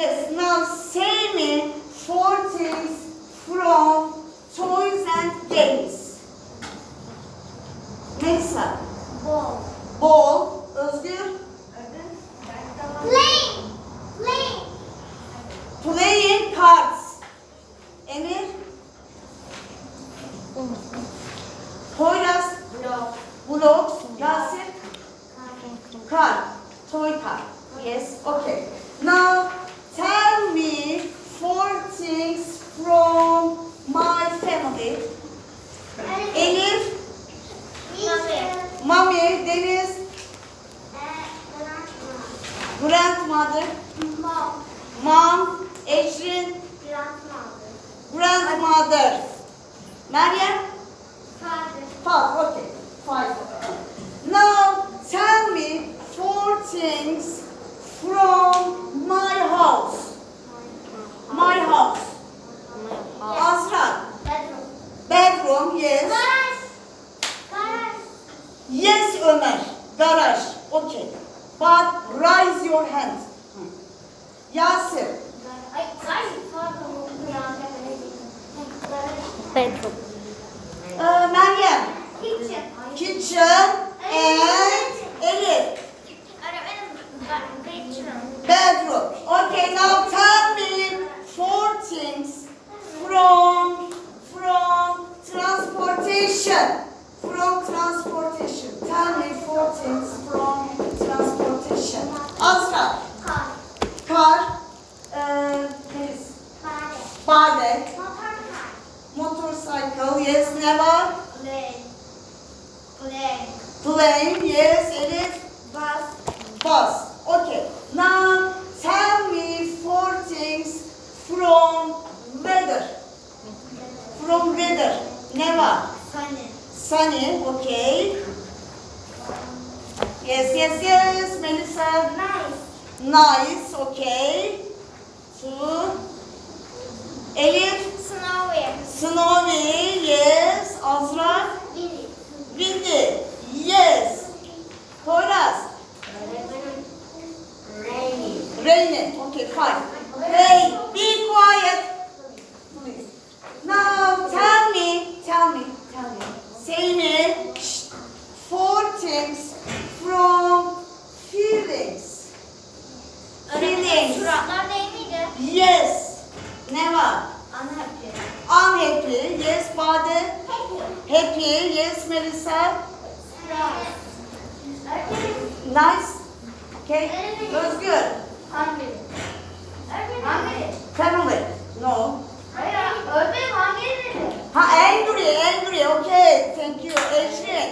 Yes, now say me four things from toys and games. Melisa, Ball. ball, Özgür, Playing. Playing. playing cards. Emir, Poyraz, Block. blocks, Yasir, card, toy card. Yes, okay. Now Deniz, grandmother, Mom. mom, Ecrin, Grandmother. grandmother. Meryem, Father. five, okay, five. Now tell me four things from my house. My house. Azra, Bedroom. bedroom, yes. But raise your hand. Yasir, Ay, garage. Pardon. Garage. Bedroom. uh, Meryem, Kitchen. kitchen, and Elif. Bedroom. Bedroom. Okay, now tell me four things from from transportation. From transportation. Tell me four things from transportation. Azra, car, uh, yes, Father. bade, car. motorcycle, yes, Neva, Plane. Plane. plane, yes, Elif, Bus. bus. Okay, now tell me four things from weather. From weather. Neva. Sunny. Sunny, okay. Yes, yes, yes, Melissa. Nice. Nice, okay. Happy, yes, Melissa. Nice. Okay. Özgür. Hungry. Öğretmenim. Hungry. Family. No. Hayır. Öğretmenim hungry dedi. Ha, angry, angry, okay. Thank you. Adrian.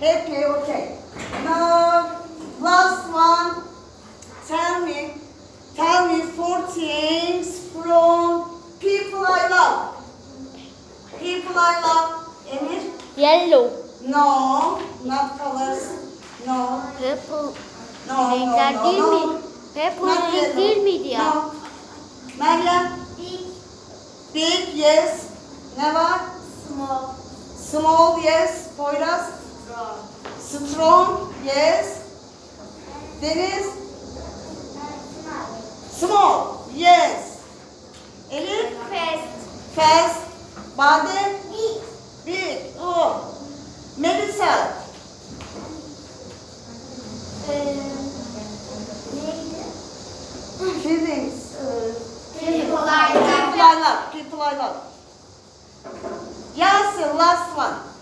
Happy, okay. Now, last one. Tell me, tell me four things from people I love. People I love. Yellow. No, not colors. No, Purple. no, no, Renkler no, değil no. mi? Purple Not renk yellow. değil miydi ya? No. Meryem? Big. Big, yes. Ne var? Small. Small, yes. Poyraz? Strong. Strong, yes. Deniz? Small, yes. Elif? Fast. Fast. Bade? Oh. Melissa? Ee, neydi? Feelings. Uh, People I people I love. People I love. Yasir, last one.